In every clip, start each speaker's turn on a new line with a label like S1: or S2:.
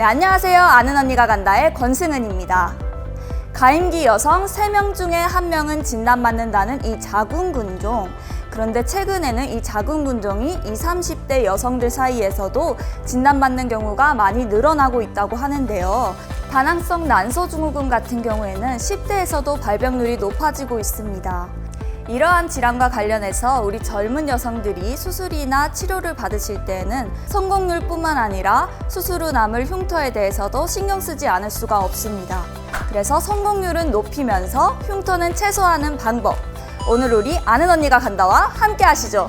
S1: 네, 안녕하세요. 아는 언니가 간다의 권승은입니다. 가임기 여성 3명 중에 1명은 진단받는다는 이 자궁근종. 그런데 최근에는 이 자궁근종이 20, 30대 여성들 사이에서도 진단받는 경우가 많이 늘어나고 있다고 하는데요. 다낭성 난소증후군 같은 경우에는 10대에서도 발병률이 높아지고 있습니다. 이러한 질환과 관련해서 우리 젊은 여성들이 수술이나 치료를 받으실 때에는 성공률뿐만 아니라 수술 후 남을 흉터에 대해서도 신경 쓰지 않을 수가 없습니다. 그래서 성공률은 높이면서 흉터는 최소화하는 방법. 오늘 우리 아는 언니가 간다와 함께 하시죠.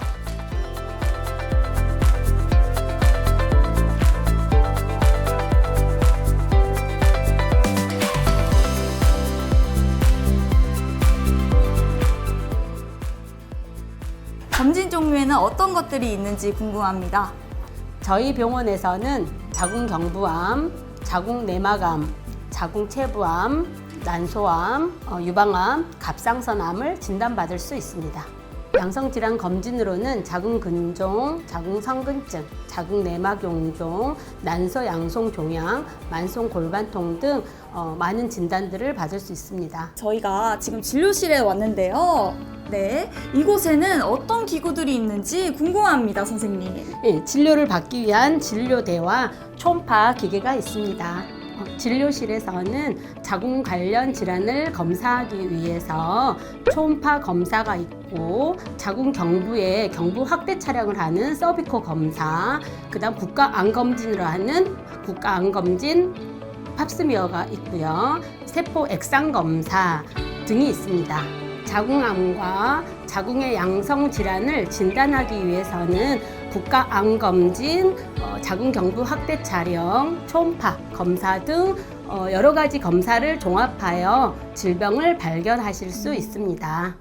S1: 검진 종류에는 어떤 것들이 있는지 궁금합니다.
S2: 저희 병원에서는 자궁경부암, 자궁내막암, 자궁체부암, 난소암, 어, 유방암, 갑상선암을 진단받을 수 있습니다. 양성질환 검진으로는 자궁근종, 자궁성근증, 자궁내막용종, 난소양송종양, 만성골반통 등 어, 많은 진단들을 받을 수 있습니다.
S1: 저희가 지금 진료실에 왔는데요. 네. 이곳에는 어떤 기구들이 있는지 궁금합니다, 선생님.
S2: 예, 진료를 받기 위한 진료대와 초음파 기계가 있습니다. 어, 진료실에서는 자궁 관련 질환을 검사하기 위해서 초음파 검사가 있고 자궁 경부에 경부 확대 촬영을 하는 서비코 검사, 그다음 국가 암 검진으로 하는 국가 암 검진 팝스미어가 있고요. 세포 액상 검사 등이 있습니다. 자궁암과 자궁의 양성 질환을 진단하기 위해서는 국가 암 검진, 어, 자궁 경부 확대 촬영, 초음파 검사 등 어, 여러 가지 검사를 종합하여 질병을 발견하실 수 있습니다.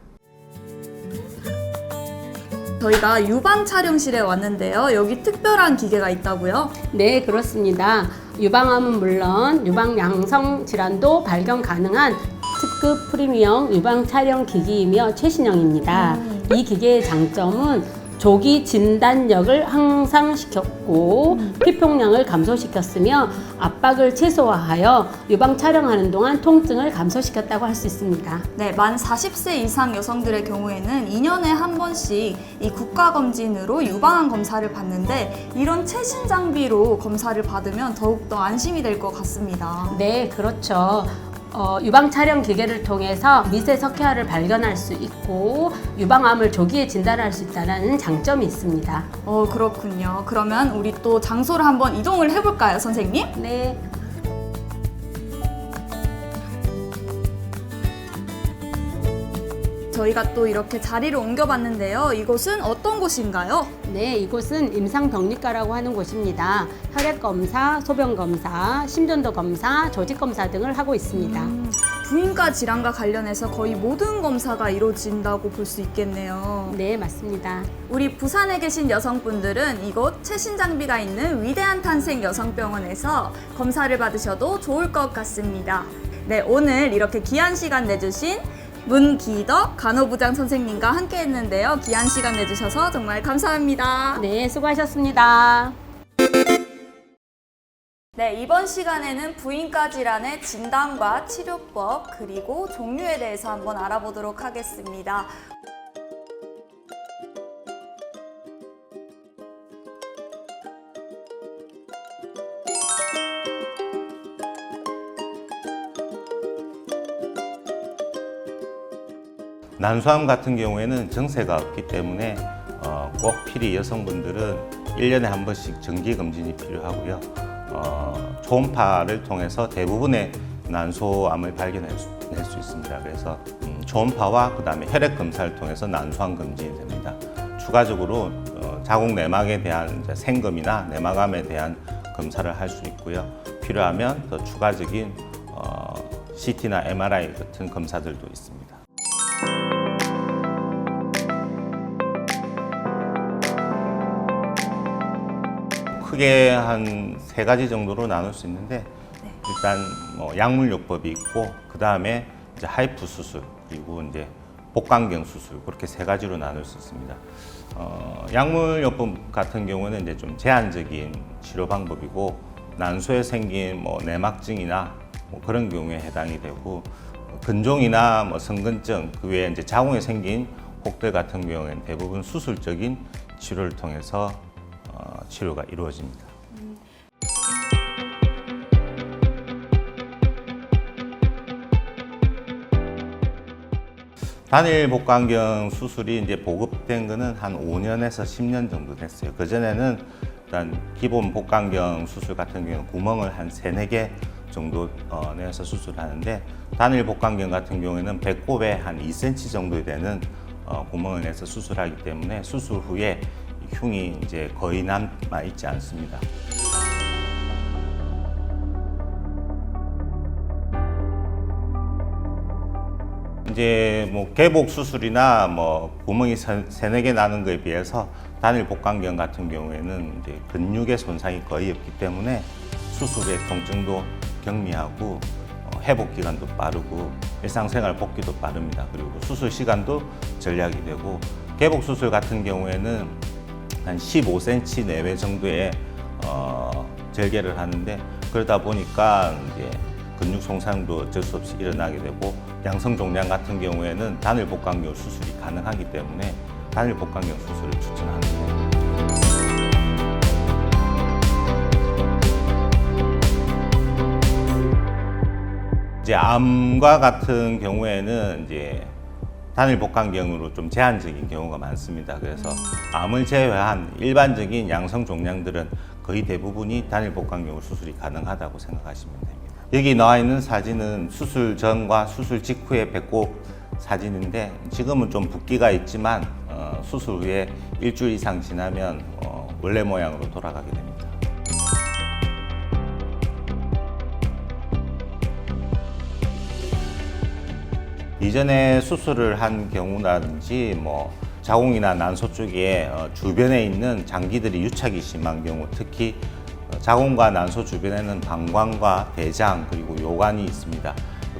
S1: 저희가 유방 촬영실에 왔는데요. 여기 특별한 기계가 있다고요?
S2: 네, 그렇습니다. 유방암은 물론 유방 양성 질환도 발견 가능한 특급 프리미엄 유방 촬영 기기이며 최신형입니다. 이 기계의 장점은 조기 진단력을 향상시켰고 피폭량을 감소시켰으며 압박을 최소화하여 유방 촬영하는 동안 통증을 감소시켰다고 할 수 있습니다.
S1: 네, 만 40세 이상 여성들의 경우에는 2년에 한 번씩 이 국가검진으로 유방암 검사를 받는데 이런 최신 장비로 검사를 받으면 더욱더 안심이 될 것 같습니다.
S2: 네, 그렇죠. 어, 유방 촬영 기계를 통해서 미세 석회화를 발견할 수 있고 유방암을 조기에 진단할 수 있다는 장점이 있습니다.
S1: 어, 그렇군요. 그러면 우리 또 장소를 한번 이동을 해볼까요, 선생님?
S2: 네.
S1: 저희가 또 이렇게 자리를 옮겨봤는데요. 이곳은 어떤 곳인가요?
S2: 네, 이곳은 임상병리과라고 하는 곳입니다. 혈액 검사, 소변 검사, 심전도 검사, 조직 검사 등을 하고 있습니다.
S1: 음, 부인과 질환과 관련해서 거의 모든 검사가 이루어진다고 볼 수 있겠네요.
S2: 네, 맞습니다.
S1: 우리 부산에 계신 여성분들은 이곳 최신 장비가 있는 위대한 탄생 여성병원에서 검사를 받으셔도 좋을 것 같습니다. 네, 오늘 이렇게 귀한 시간 내주신 문기덕 간호부장 선생님과 함께 했는데요. 귀한 시간 내주셔서 정말 감사합니다.
S2: 네, 수고하셨습니다.
S1: 네, 이번 시간에는 부인과 질환의 진단과 치료법 그리고 종류에 대해서 한번 알아보도록 하겠습니다.
S3: 난소암 같은 경우에는 정세가 없기 때문에 어, 꼭 필히 여성분들은 1년에 한 번씩 정기 검진이 필요하고요. 어, 초음파를 통해서 대부분의 난소암을 발견할 수, 낼수 있습니다. 그래서 음, 초음파와 그다음에 혈액 검사를 통해서 난소암 검진이 됩니다. 추가적으로 어, 자궁 내막에 대한 생검이나 내막암에 대한 검사를 할 수 있고요. 필요하면 더 추가적인 어, CT나 MRI 같은 검사들도 있습니다. 크게 한 세 가지 정도로 나눌 수 있는데 일단 뭐 약물요법이 있고 그 다음에 이제 하이프 수술 그리고 이제 복강경 수술 그렇게 세 가지로 나눌 수 있습니다. 어, 약물요법 같은 경우는 이제 좀 제한적인 치료 방법이고 난소에 생긴 뭐 내막증이나 뭐 그런 경우에 해당이 되고 근종이나 뭐 성근증 그 외에 이제 자궁에 생긴 혹들 같은 경우에는 대부분 수술적인 치료를 통해서 어, 치료가 이루어집니다. 단일 복강경 수술이 이제 보급된 거는 한 5년에서 10년 정도 됐어요. 그전에는 일단 기본 복강경 수술 같은 경우는 구멍을 한 3, 4개 정도 어, 내서 수술하는데 단일 복강경 같은 경우에는 배꼽에 한 2cm 정도 되는 어, 구멍을 내서 수술하기 때문에 수술 후에 이 흉이 이제 거의 남아 있지 않습니다. 이제 뭐 개복 수술이나 뭐 구멍이 세- 세네 개 나는 거에 비해서 단일 복강경 같은 경우에는 이제 근육의 손상이 거의 없기 때문에 수술 후의 통증도 경미하고 어, 회복 기간도 빠르고 일상생활 복귀도 빠릅니다. 그리고 수술 시간도 절약이 되고 개복 수술 같은 경우에는 한 15cm 내외 정도의 어, 절개를 하는데 그러다 보니까 이제 근육 손상도 어쩔 수 없이 일어나게 되고 양성 종양 같은 경우에는 단일 복강경 수술이 가능하기 때문에 단일 복강경 수술을 추천합니다. 이제 암과 같은 경우에는 이제 단일 복강경으로 좀 제한적인 경우가 많습니다. 그래서 암을 제외한 일반적인 양성 종양들은 거의 대부분이 단일 복강경으로 수술이 가능하다고 생각하시면 됩니다. 여기 나와 있는 사진은 수술 전과 수술 직후의 배꼽 사진인데 지금은 좀 붓기가 있지만 어, 수술 후에 일주일 이상 지나면 어, 원래 모양으로 돌아가게 됩니다. 이전에 수술을 한 경우라든지 뭐 자궁이나 난소 쪽에 어, 주변에 있는 장기들이 유착이 심한 경우 특히 어, 자궁과 난소 주변에는 방광과 대장 그리고 요관이 있습니다.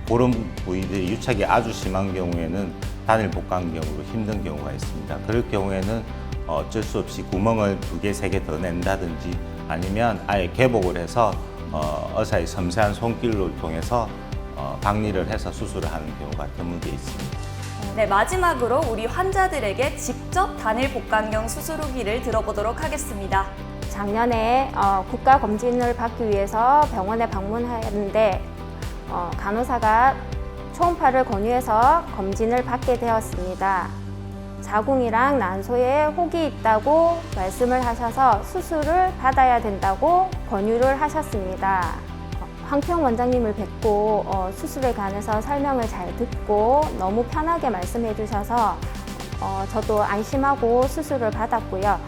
S3: 그런 부위들이 유착이 아주 심한 경우에는 단일 복강경으로 힘든 경우가 있습니다. 그럴 경우에는 어, 어쩔 수 없이 구멍을 두 개, 세 개 더 낸다든지 아니면 아예 개복을 해서 어, 의사의 섬세한 손길을 통해서 어, 박리를 해서 수술을 하는 경우가 드물게 있습니다.
S1: 네, 마지막으로 우리 환자들에게 직접 단일 복강경 수술 후기를 들어보도록 하겠습니다.
S4: 작년에 어, 국가 검진을 받기 위해서 병원에 방문하였는데 어, 간호사가 초음파를 권유해서 검진을 받게 되었습니다. 자궁이랑 난소에 혹이 있다고 말씀을 하셔서 수술을 받아야 된다고 권유를 하셨습니다. 어, 황평 원장님을 뵙고 어, 수술에 관해서 설명을 잘 듣고 너무 편하게 말씀해 주셔서 어, 저도 안심하고 수술을 받았고요.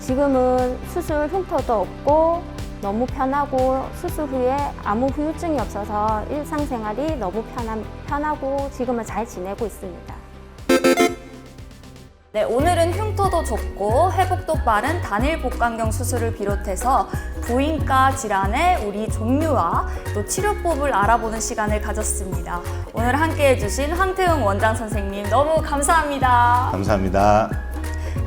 S4: 지금은 수술 흉터도 없고 너무 편하고 수술 후에 아무 후유증이 없어서 일상생활이 너무 편함, 편하고 지금은 잘 지내고 있습니다.
S1: 네, 오늘은 흉터도 좁고 회복도 빠른 단일 복강경 수술을 비롯해서 부인과 질환의 우리 종류와 또 치료법을 알아보는 시간을 가졌습니다. 오늘 함께 해주신 황태웅 원장 선생님 너무 감사합니다.
S3: 감사합니다.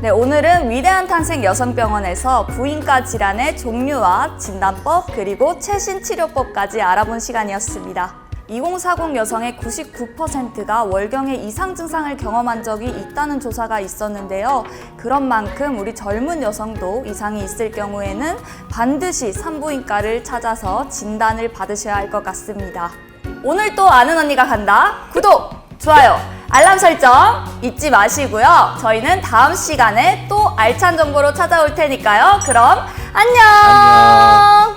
S1: 네, 오늘은 위대한 탄생 여성병원에서 부인과 질환의 종류와 진단법 그리고 최신 치료법까지 알아본 시간이었습니다. 2040 여성의 99%가 월경의 이상 증상을 경험한 적이 있다는 조사가 있었는데요. 그런 만큼 우리 젊은 여성도 이상이 있을 경우에는 반드시 산부인과를 찾아서 진단을 받으셔야 할 것 같습니다. 오늘 또 아는 언니가 간다. 구독, 좋아요, 알람 설정 잊지 마시고요. 저희는 다음 시간에 또 알찬 정보로 찾아올 테니까요. 그럼 안녕.
S3: 안녕.